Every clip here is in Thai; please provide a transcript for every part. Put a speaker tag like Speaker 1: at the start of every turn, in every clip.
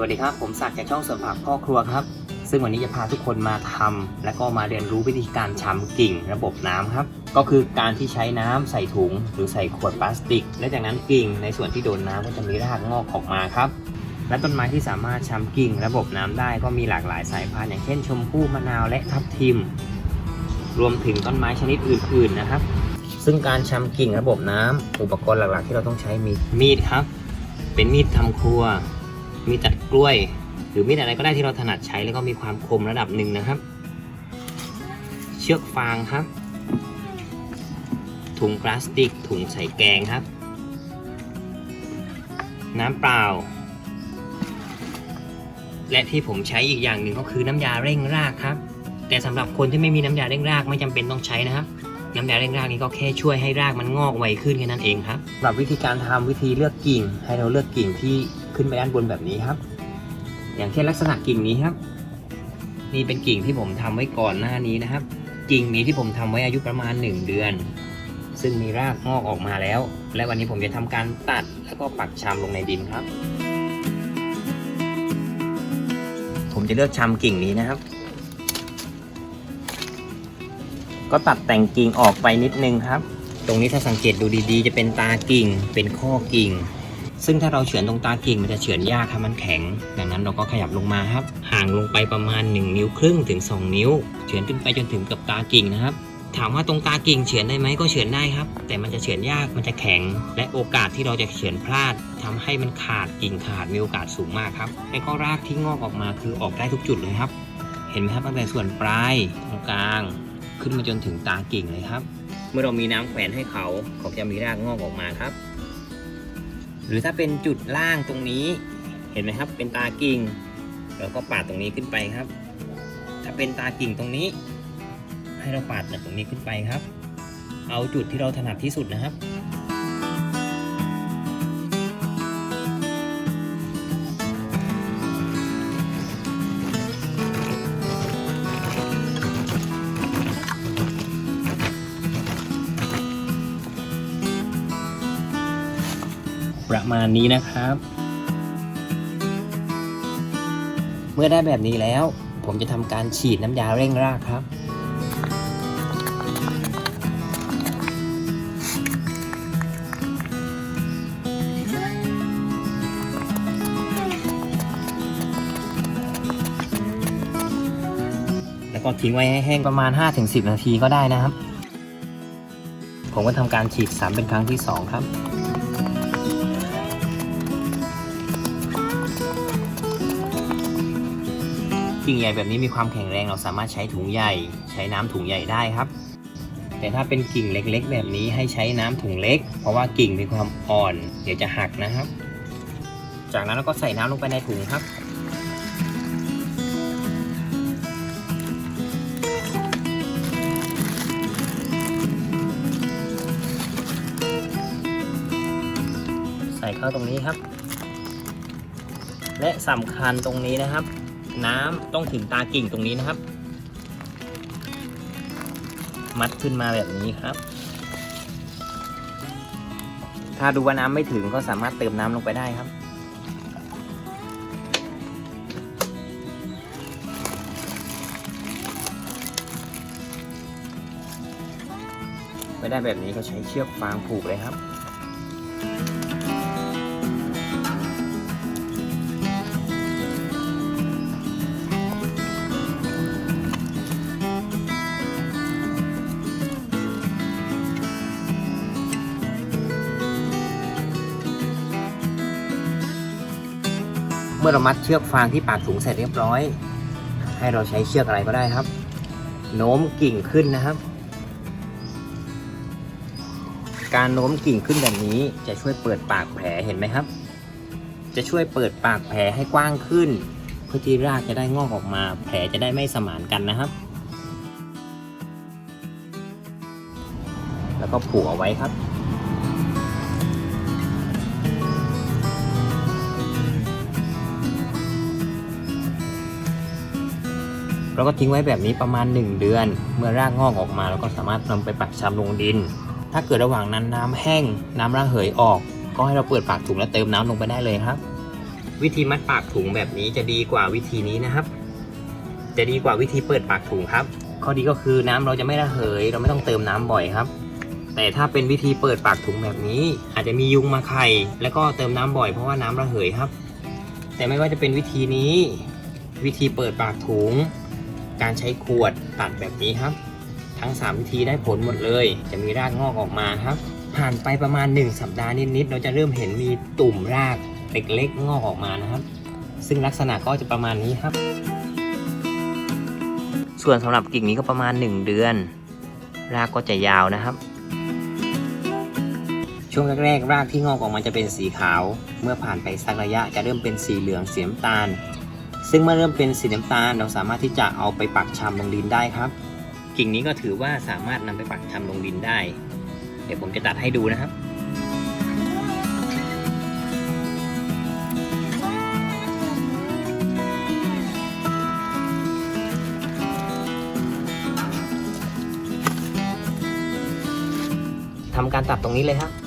Speaker 1: วัสดีครับ ผมศักดิ์จากช่องสวนผักพ่อครัวครับ ซึ่งวันนี้จะพาทุกคนมาทำและก็มาเรียนรู้วิธีการชำกิ่งระบบน้ำครับ ก็คือการที่ใช้น้ำใส่ถุง หรือใส่ขวดพลาสติก และจากนั้นกิ่งในส่วนที่โดนน้ำก็จะมีรากงอกออกมาครับ และต้นไม้ที่สามารถชำกิ่งระบบน้ำได้ก็มีหลากหลายสายพันธุ์อย่างเช่น ชมพู่มะนาวและทับทิม รวมถึงต้นไม้ชนิดอื่น ๆนะครับ ซึ่งการชำกิ่งระบบน้ำอุปกรณ์หลักๆ ที่เราต้องใช้มีมีดครับ เป็นมีดทำครัว มีตัดกล้วย หรือมีดอะไรก็ได้ที่เราถนัดใช้แล้วก็มีความคมระดับหนึ่งนะครับ เชือกฟางครับ ถุงพลาสติก ถุงใส่แกงครับ น้ำเปล่า และที่ผมใช้อีกอย่างหนึ่งก็คือน้ำยาเร่งรากครับ แต่สำหรับคนที่ไม่มีน้ำยาเร่งรากไม่จำเป็นต้องใช้นะครับน้ำยาเร่งรากนี้ก็แค่ช่วยให้รากมันงอกไวขึ้นแค่นั้นเองครับสำหรับวิธีการทำวิธีเลือกกิ่ง ให้เราเลือกกิ่งที่ ขึ้นไปด้านบนแบบนี้ครับ อย่างเช่นลักษณะกิ่งนี้ครับ นี่เป็นกิ่งที่ผมทำไว้ก่อนหน้านี้นะครับ กิ่งนี้ที่ผมทำไว้อายุประมาณ 1 เดือน ซึ่งมีรากงอกออกมาแล้ว และวันนี้ผมจะทำการตัดแล้วก็ปักชำลงในดินครับ ผมจะเลือกชำกิ่งนี้นะครับ ก็ตัดแต่งกิ่งออกไปนิดนึงครับ ตรงนี้ถ้าสังเกตดูดีๆ จะเป็นตากิ่ง เป็นข้อกิ่ง ซึ่งถ้าเราเฉือนตรงตากิ่งมันจะเฉือนยากครับมันแข็ง ดังนั้นเราก็ขยับลงมาครับ ห่างลงไปประมาณ 1 นิ้วครึ่งถึง 2 นิ้ว เฉือนขึ้นไปจนถึงกับตากิ่งนะครับ ถามว่าตรงตากิ่งเฉือนได้ไหมก็เฉือนได้ครับ แต่มันจะเฉือนยากมันจะแข็ง และโอกาสที่เราจะเฉือนพลาดทำให้มันขาดกิ่งขาดมีโอกาสสูงมากครับและก็รากที่งอกออกมาคือออกได้ทุกจุดเลยครับ เห็นไหมครับตั้งแต่ส่วนปลายตรงกลางขึ้นมาจนถึงตากิ่งเลยครับ เมื่อเรามีน้ำแขวนให้เขาเขาจะมีรากงอกออกมาครับ หรือถ้าเป็นจุดล่างตรงนี้ เห็นไหมครับ เป็นตากิ่งเราก็ปาดตรงนี้ขึ้นไปครับ ถ้าเป็นตากิ่งตรงนี้ ให้เราปาดจากตรงนี้ขึ้นไปครับ เอาจุดที่เราถนัดที่สุดนะครับ มาณนี้นะครับ เมื่อได้แบบนี้แล้ว ผมจะทำการฉีดน้ำยาเร่งรากครับแล้วก็ทิ้งไว้ให้แห้งประมาณ 5-10 นาทีก็ได้นะครับ ผมก็ทำการฉีดซ้ำเป็นครั้งที่ 2 ครับ กิ่งใหญ่แบบนี้มีความแข็งแรงเราสามารถใช้ถุงใหญ่ ใช้น้ำถุงใหญ่ได้ครับ แต่ถ้าเป็นกิ่งเล็กๆ แบบนี้ให้ใช้น้ำถุงเล็ก เพราะว่ากิ่งมีความอ่อน เดี๋ยวจะหักนะครับ จากนั้นเราก็ใส่น้ำลงไปในถุงครับใส่เข้าตรงนี้ครับ และสำคัญตรงนี้นะครับ น้ำต้องถึงตากิ่งตรงนี้นะครับ มัดขึ้นมาแบบนี้ครับ ถ้าดูว่าน้ำไม่ถึงก็สามารถเติมน้ำลงไปได้ครับ ไม่ได้แบบนี้ก็ใช้เชือกฟางผูกเลยครับ อเรามัดเชือกฟางที่ปากถุงเสร็จเรียบร้อย ให้เราใช้เชือกอะไรก็ได้ครับ โน้มกิ่งขึ้นนะครับ การโน้มกิ่งขึ้นแบบนี้จะช่วยเปิดปากแผลเห็นไหมครับ จะช่วยเปิดปากแผลให้กว้างขึ้น เพื่อที่รากจะได้งอกออกมา แผลจะได้ไม่สมานกันนะครับ แล้วก็ผูกเอาไว้ครับ เราก็ทิ้งไว้แบบนี้ประมาณ 1 เดือน เมื่อรากงอกออกมาเราก็สามารถนำไปปักชำลงดิน ถ้าเกิดระหว่างนั้นน้ำแห้ง น้ำระเหยออก ก็ให้เราเปิดปากถุงแล้วเติมน้ำลงไปได้เลยครับ วิธีมัดปากถุงแบบนี้จะดีกว่าวิธีนี้นะครับ จะดีกว่าวิธีเปิดปากถุงครับ ข้อดีก็คือน้ำเราจะไม่ระเหย เราไม่ต้องเติมน้ำบ่อยครับ แต่ถ้าเป็นวิธีเปิดปากถุงแบบนี้ อาจจะมียุงมาไข่ แล้วก็เติมน้ำบ่อยเพราะว่าน้ำระเหยครับ แต่ไม่ว่าจะเป็นวิธีนี้ วิธีเปิดปากถุง การใช้ขวดตัดแบบนี้ครับ ทั้ง 3 วิธีได้ผลหมดเลย จะมีรากงอกออกมาครับ ผ่านไปประมาณ 1 สัปดาห์นิดๆเราจะเริ่มเห็นมีตุ่มรากเล็กๆงอกออกมานะครับ ซึ่งลักษณะก็จะประมาณนี้ครับ ส่วนสำหรับกิ่งนี้ก็ประมาณ 1 เดือน รากก็จะยาวนะครับช่วงแรกๆ รากที่งอกออกมาจะเป็นสีขาว เมื่อผ่านไปสักระยะจะเริ่มเป็นสีเหลืองสีน้ำตาล ซึ่งเมื่อเริ่มเป็นสีน้ำตาลเราสามารถที่จะเอาไปปักชำลงดินได้ครับ กิ่งนี้ก็ถือว่าสามารถนำไปปักชำลงดินได้ เดี๋ยวผมจะตัดให้ดูนะครับทำการตัดตรงนี้เลยครับ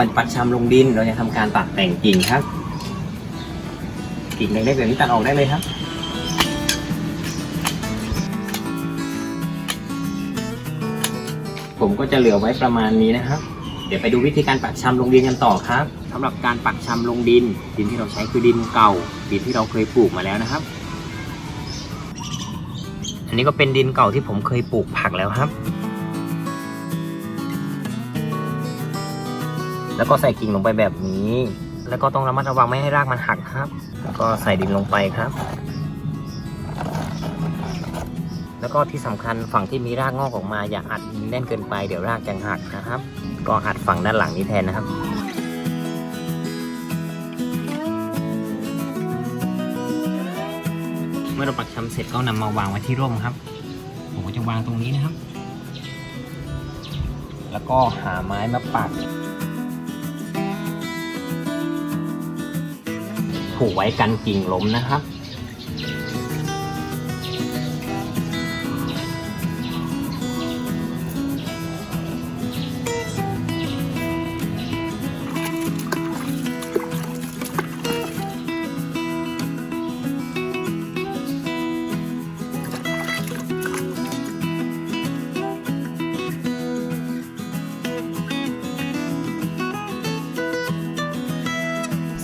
Speaker 1: ก่อนปักชำลงดิน เราจะทำการตัดแต่งกิ่งครับ กิ่งเล็กๆแบบนี้ตัดออกได้เลยครับผมก็จะเหลือไว้ประมาณนี้นะครับ เดี๋ยวไปดูวิธีการปักชำลงดินกันต่อครับสำหรับการปักชำลงดิน ดินที่เราใช้คือดินเก่า ดินที่เราเคยปลูกมาแล้วนะครับ อันนี้ก็เป็นดินเก่าที่ผมเคยปลูกผักแล้วครับ แล้วก็ใส่กิ่งลงไปแบบนี้ แล้วก็ต้องระมัดระวังไม่ให้รากมันหักครับ แล้วก็ใส่ดินลงไปครับ แล้วก็ที่สำคัญฝั่งที่มีรากงอกออกมาอย่าอัดดินแน่นเกินไปเดี๋ยวรากจะหักนะครับ ก็อัดฝั่งด้านหลังนี้แทนนะครับเมื่อเราปักชำเสร็จก็นำมาวางไว้ที่ร่มครับ ผมก็จะวางตรงนี้นะครับ แล้วก็หาไม้มาปัก ผูกไว้กันกิ่งล้มนะครับ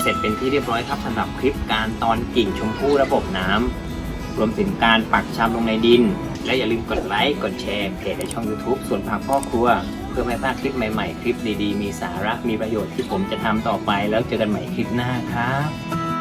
Speaker 1: เสร็จเป็นที่เรียบร้อยครับสำหรับคลิปการตอนกิ่งชมพู่ระบบน้ำรวมถึงการปักชำลงในดิน และอย่าลืมกดไลค์กดแชร์เพจในช่อง YouTube ส่วนผักพ่อครัว เพื่อไม่พลาดคลิปใหม่ๆ คลิปดีๆ มีสาระมีประโยชน์ที่ผมจะทำต่อไปแล้วเจอกันใหม่คลิปหน้าครับ